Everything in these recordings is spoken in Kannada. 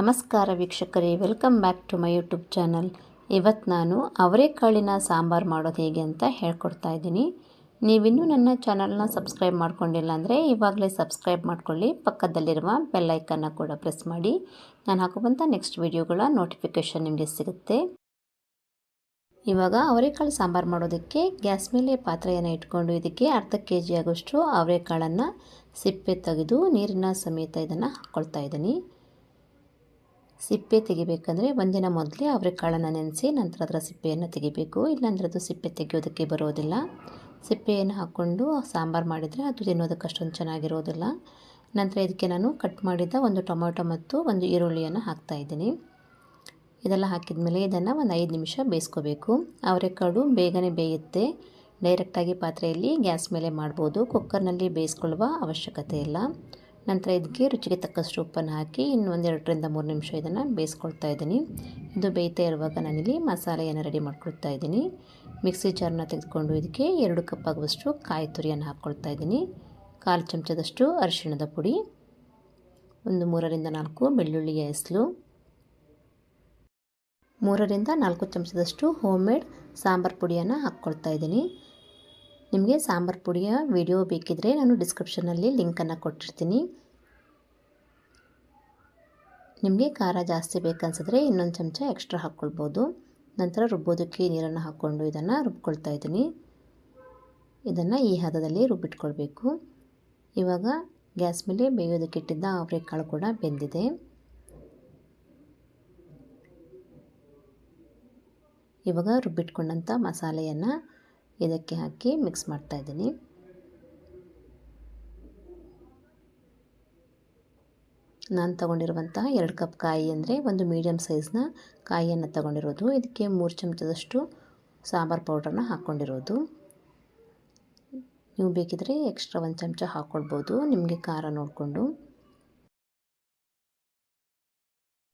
ನಮಸ್ಕಾರ ವೀಕ್ಷಕರೇ, welcome back to my YouTube channel. ಇವತ್ತು ನಾನು ಅವರೆಕಾಳಿನ ಸಾಂಬಾರು ಮಾಡೋದು ಹೇಗೆ ಅಂತ ಹೇಳ್ಕೊಡ್ತಾ ಇದ್ದೀನಿ. ನೀವಿನ್ನೂ ನನ್ನ ಚಾನಲ್ನ ಸಬ್ಸ್ಕ್ರೈಬ್ ಮಾಡ್ಕೊಂಡಿಲ್ಲ ಅಂದರೆ ಇವಾಗಲೇ ಸಬ್ಸ್ಕ್ರೈಬ್ ಮಾಡ್ಕೊಳ್ಳಿ, ಪಕ್ಕದಲ್ಲಿರುವ ಬೆಲ್ಲೈಕನ್ನ ಕೂಡ ಪ್ರೆಸ್ ಮಾಡಿ. ನಾನು ಹಾಕುವಂಥ ನೆಕ್ಸ್ಟ್ ವಿಡಿಯೋಗಳ ನೋಟಿಫಿಕೇಷನ್ ನಿಮಗೆ ಸಿಗುತ್ತೆ. ಇವಾಗ ಅವರೆಕಾಳು ಸಾಂಬಾರು ಮಾಡೋದಕ್ಕೆ ಗ್ಯಾಸ್ ಮೇಲೆ ಪಾತ್ರೆಯನ್ನು ಇಟ್ಕೊಂಡು ಇದಕ್ಕೆ ಅರ್ಧ ಕೆ ಜಿ ಆಗೋಷ್ಟು ಅವರೆಕಾಳನ್ನು ಸಿಪ್ಪೆ ತೆಗೆದು ನೀರಿನ ಸಮೇತ ಇದನ್ನು ಹಾಕ್ಕೊಳ್ತಾ ಇದ್ದೀನಿ. ಸಿಪ್ಪೆ ತೆಗಿಬೇಕಂದ್ರೆ ಒಂದಿನ ಮೊದಲೇ ಅವರೆಕಾಳನ್ನು ನೆನೆಸಿ ನಂತರ ಅದರ ಸಿಪ್ಪೆಯನ್ನು ತೆಗಿಬೇಕು. ಇಲ್ಲಾಂದರೆ ಅದು ಸಿಪ್ಪೆ ತೆಗೆಯೋದಕ್ಕೆ ಬರೋದಿಲ್ಲ. ಸಿಪ್ಪೆಯನ್ನು ಹಾಕ್ಕೊಂಡು ಸಾಂಬಾರು ಮಾಡಿದರೆ ಅದು ತಿನ್ನೋದಕ್ಕೆ ಅಷ್ಟೊಂದು ಚೆನ್ನಾಗಿರೋದಿಲ್ಲ. ನಂತರ ಇದಕ್ಕೆ ನಾನು ಕಟ್ ಮಾಡಿದ ಒಂದು ಟೊಮೊಟೊ ಮತ್ತು ಒಂದು ಈರುಳ್ಳಿಯನ್ನು ಹಾಕ್ತಾಯಿದ್ದೀನಿ ಇದೆಲ್ಲ ಹಾಕಿದ ಮೇಲೆ ಇದನ್ನು ಒಂದು ಐದು ನಿಮಿಷ ಬೇಯಿಸ್ಕೋಬೇಕು. ಅವರೆಕಾಳು ಬೇಗನೆ ಬೇಯುತ್ತೆ. ಡೈರೆಕ್ಟಾಗಿ ಪಾತ್ರೆಯಲ್ಲಿ ಗ್ಯಾಸ್ ಮೇಲೆ ಮಾಡ್ಬೋದು. ಕುಕ್ಕರ್ನಲ್ಲಿ ಬೇಯಿಸ್ಕೊಳ್ಳುವ ಅವಶ್ಯಕತೆ ಇಲ್ಲ. ನಂತರ ಇದಕ್ಕೆ ರುಚಿಗೆ ತಕ್ಕಷ್ಟು ಉಪ್ಪನ್ನು ಹಾಕಿ ಇನ್ನು ಒಂದೆರಡರಿಂದ ಮೂರು ನಿಮಿಷ ಇದನ್ನು ಬೇಯಿಸ್ಕೊಳ್ತಾ ಇದ್ದೀನಿ. ಇದು ಬೇಯ್ತಾ ಇರುವಾಗ ನಾನಿಲ್ಲಿ ಮಸಾಲೆಯನ್ನು ರೆಡಿ ಮಾಡ್ಕೊಳ್ತಾ ಇದ್ದೀನಿ. ಮಿಕ್ಸಿ ಜಾರನ್ನ ತೆಗೆದುಕೊಂಡು ಇದಕ್ಕೆ ಎರಡು ಕಪ್ ಆಗುವಷ್ಟು ಕಾಯಿ ತುರಿಯನ್ನು ಹಾಕ್ಕೊಳ್ತಾ ಇದ್ದೀನಿ. ಕಾಲು ಚಮಚದಷ್ಟು ಅರಿಶಿಣದ ಪುಡಿ, ಒಂದು ಮೂರರಿಂದ ನಾಲ್ಕು ಬೆಳ್ಳುಳ್ಳಿಯ ಹೆಸಲು, ಮೂರರಿಂದ ನಾಲ್ಕು ಚಮಚದಷ್ಟು ಹೋಮ್ ಮೇಡ್ ಸಾಂಬಾರು ಪುಡಿಯನ್ನು ಹಾಕ್ಕೊಳ್ತಾ ಇದ್ದೀನಿ. ನಿಮಗೆ ಸಾಂಬಾರು ಪುಡಿಯ ವಿಡಿಯೋ ಬೇಕಿದ್ದರೆ ನಾನು ಡಿಸ್ಕ್ರಿಪ್ಷನಲ್ಲಿ ಲಿಂಕನ್ನು ಕೊಟ್ಟಿರ್ತೀನಿ. ನಿಮಗೆ ಖಾರ ಜಾಸ್ತಿ ಬೇಕನ್ಸಿದ್ರೆ ಇನ್ನೊಂದು ಚಮಚ ಎಕ್ಸ್ಟ್ರಾ ಹಾಕ್ಕೊಳ್ಬೋದು. ನಂತರ ರುಬ್ಬೋದಕ್ಕೆ ನೀರನ್ನು ಹಾಕ್ಕೊಂಡು ಇದನ್ನು ರುಬ್ಕೊಳ್ತಾ ಇದ್ದೀನಿ. ಇದನ್ನು ಈ ಹದದಲ್ಲಿ ರುಬ್ಬಿಟ್ಕೊಳ್ಬೇಕು. ಇವಾಗ ಗ್ಯಾಸ್ ಮೇಲೆ ಬೇಯೋದಕ್ಕಿಟ್ಟಿದ್ದ ಅವರೆಕಾಳು ಕೂಡ ಬೆಂದಿದೆ. ಇವಾಗ ರುಬ್ಬಿಟ್ಕೊಂಡಂಥ ಮಸಾಲೆಯನ್ನು ಇದಕ್ಕೆ ಹಾಕಿ ಮಿಕ್ಸ್ ಮಾಡ್ತಾಯಿದ್ದೀನಿ ನಾನು ತಗೊಂಡಿರುವಂತಹ ಎರಡು ಕಪ್ ಕಾಯಿ ಅಂದರೆ ಒಂದು ಮೀಡಿಯಮ್ ಸೈಜ್ನ ಕಾಯಿಯನ್ನು ತಗೊಂಡಿರೋದು. ಇದಕ್ಕೆ ಮೂರು ಚಮಚದಷ್ಟು ಸಾಂಬಾರು ಪೌಡ್ರನ್ನ ಹಾಕ್ಕೊಂಡಿರೋದು ನೀವು ಬೇಕಿದ್ರೆ ಎಕ್ಸ್ಟ್ರಾ ಒಂದು ಚಮಚ ಹಾಕ್ಕೊಳ್ಬೋದು ನಿಮಗೆ ಖಾರ ನೋಡಿಕೊಂಡು.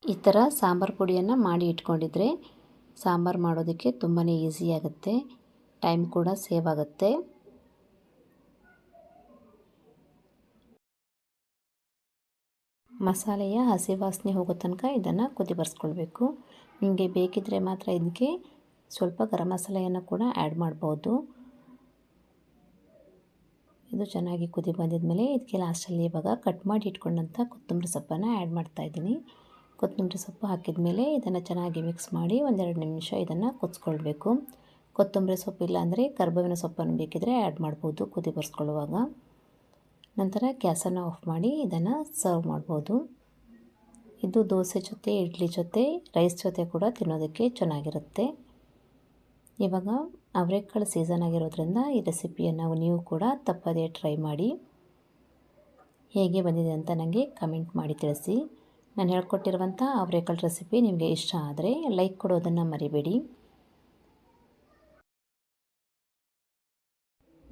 ಈ ಥರ ಸಾಂಬಾರು ಪುಡಿಯನ್ನು ಮಾಡಿ ಇಟ್ಕೊಂಡಿದ್ರೆ ಸಾಂಬಾರು ಮಾಡೋದಕ್ಕೆ ತುಂಬಾ ಈಸಿ ಆಗುತ್ತೆ. ಟೈಮ್ ಕೂಡ ಸೇವ್ ಆಗುತ್ತೆ. ಮಸಾಲೆಯ ಹಸಿ ವಾಸನೆ ಹೋಗೋ ತನಕ ಇದನ್ನು ಕುದಿ ಬರ್ಸ್ಕೊಳ್ಬೇಕು ನಿಮಗೆ ಬೇಕಿದ್ದರೆ ಮಾತ್ರ ಇದಕ್ಕೆ ಸ್ವಲ್ಪ ಗರಂ ಮಸಾಲೆಯನ್ನು ಕೂಡ ಆ್ಯಡ್ ಮಾಡ್ಬೋದು. ಇದು ಚೆನ್ನಾಗಿ ಕುದಿ ಬಂದಿದ ಮೇಲೆ ಇದಕ್ಕೆ ಲಾಸ್ಟಲ್ಲಿ ಇವಾಗ ಕಟ್ ಮಾಡಿ ಇಟ್ಕೊಂಡಂಥ ಕೊತ್ತಂಬರಿ ಸೊಪ್ಪನ್ನು ಆ್ಯಡ್ ಮಾಡ್ತಾಯಿದ್ದೀನಿ ಕೊತ್ತಂಬರಿ ಸೊಪ್ಪು ಹಾಕಿದ ಮೇಲೆ ಇದನ್ನು ಚೆನ್ನಾಗಿ ಮಿಕ್ಸ್ ಮಾಡಿ ಒಂದೆರಡು ನಿಮಿಷ ಇದನ್ನು ಕುದಿಸ್ಕೊಳ್ಬೇಕು. ಕೊತ್ತಂಬರಿ ಸೊಪ್ಪು ಇಲ್ಲಾಂದರೆ ಕರ್ಬೇವಿನ ಸೊಪ್ಪನ್ನು ಬೇಕಿದ್ರೆ ಆ್ಯಡ್ ಮಾಡ್ಬೋದು, ಕುದಿ ಬರ್ಸ್ಕೊಳ್ಳುವಾಗ. ನಂತರ ಗ್ಯಾಸನ್ನು ಆಫ್ ಮಾಡಿ ಇದನ್ನು ಸರ್ವ್ ಮಾಡ್ಬೋದು. ಇದು ದೋಸೆ ಜೊತೆ, ಇಡ್ಲಿ ಜೊತೆ ರೈಸ್ ಜೊತೆ ಕೂಡ ತಿನ್ನೋದಕ್ಕೆ ಚೆನ್ನಾಗಿರುತ್ತೆ. ಇವಾಗ ಅವರೆಕಾಳು ಸೀಸನ್ ಆಗಿರೋದ್ರಿಂದ ಈ ರೆಸಿಪಿಯನ್ನು ನೀವು ಕೂಡ ತಪ್ಪದೇ ಟ್ರೈ ಮಾಡಿ. ಹೇಗೆ ಬಂದಿದೆ ಅಂತ ನನಗೆ ಕಮೆಂಟ್ ಮಾಡಿ ತಿಳಿಸಿ. ನಾನು ಹೇಳ್ಕೊಟ್ಟಿರುವಂಥ ಅವರೆಕಾಳು ರೆಸಿಪಿ ನಿಮಗೆ ಇಷ್ಟ ಆದರೆ ಲೈಕ್ ಕೊಡೋದನ್ನು ಮರಿಬೇಡಿ.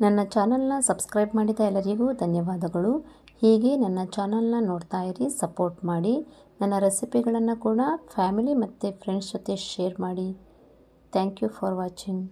ನನ್ನ ಚಾನಲ್ನ ಸಬ್ಸ್ಕ್ರೈಬ್ ಮಾಡಿದ ಎಲ್ಲರಿಗೂ ಧನ್ಯವಾದಗಳು. ಹೀಗೆ ನನ್ನ ಚಾನಲ್ನ ನೋಡ್ತಾ ಇರಿ, ಸಪೋರ್ಟ್ ಮಾಡಿ. ನನ್ನ ರೆಸಿಪಿಗಳನ್ನು ಕೂಡ ಫ್ಯಾಮಿಲಿ ಮತ್ತು ಫ್ರೆಂಡ್ಸ್ ಜೊತೆ ಶೇರ್ ಮಾಡಿ. Thank you for watching.